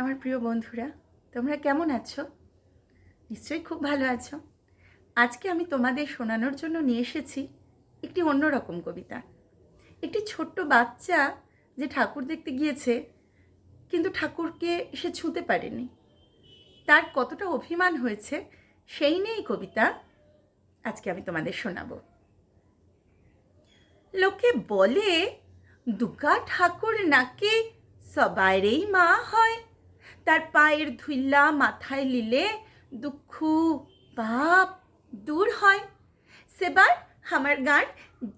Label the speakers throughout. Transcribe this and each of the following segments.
Speaker 1: আমার প্রিয় বন্ধুরা, তোমরা কেমন আছো? নিশ্চয়ই খুব ভালো আছো। আজকে আমি তোমাদের শোনানোর জন্য নিয়ে এসেছি একটি অন্যরকম কবিতা। একটি ছোট্ট বাচ্চা যে ঠাকুর দেখতে গিয়েছে, কিন্তু ঠাকুরকে সে ছুঁতে পারেনি। তার কতটা অভিমান হয়েছে, সেই নিয়েই কবিতা আজকে আমি তোমাদের শোনাবো। লোকে বলে, দুর্গা ঠাকুর নাকি সবাইরেই মা হয়। তার পায়ের ধুইল্লা মাথায় লিলে দুঃখ, পাপ দূর হয়। সেবার আমার গান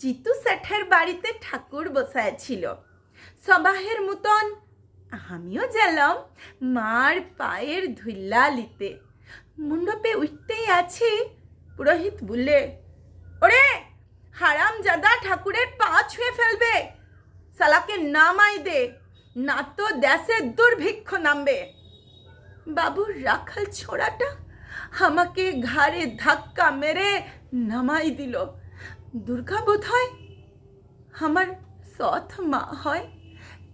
Speaker 1: জিতু শেঠের বাড়িতে ঠাকুর বসায় ছিল সবাহের মতন আমিও গেলাম মার পায়ের ধুইল্লা লিতে। মণ্ডপে উঠতেই আছি পুরোহিত বললে, ওরে হারাম জাদা ঠাকুরের পা ছুঁয়ে ফেলবে, সালাকে নামাই দে, না তো দেশে দুর্ভিক্ষ নামবে। বাবুর রাখাল ছোড়াটা আমাকে ঘাড়ে ধাক্কা মেরে নামাই দিল। দুর্গা বোধ হয় আমার সৎ মা হয়,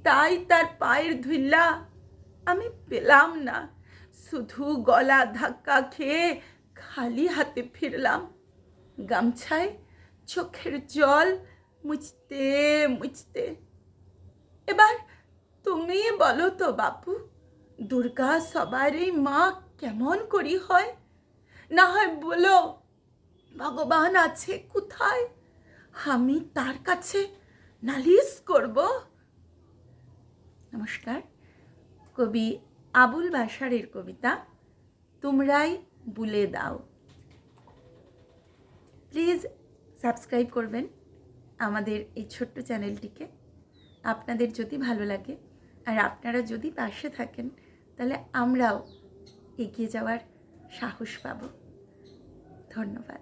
Speaker 1: তাই তার পায়ের ধুইল্লা আমি পেলাম না। শুধু গলা ধাক্কা খেয়ে খালি হাতে ফিরলাম। গামছায় চোখের জল মুছতে মুছতে। এবার তুমি বলো তো বাপু দুর্গা সবারই মা কেমন করি হয়? না হয় বলো, ভগবান আছে কোথায়? আমি তার কাছে নালিশ করব। নমস্কার, কবি আবুল বাসারের কবিতা, তোমরাই বুলে দাও। প্লিজ সাবস্ক্রাইব করবেন আমাদের এই ছোট্ট চ্যানেলটিকে। আপনাদের যদি ভালো লাগে আর আপনারা যদি পাশে থাকেন তাহলে আমরাও এগিয়ে যাওয়ার সাহস পাব। ধন্যবাদ।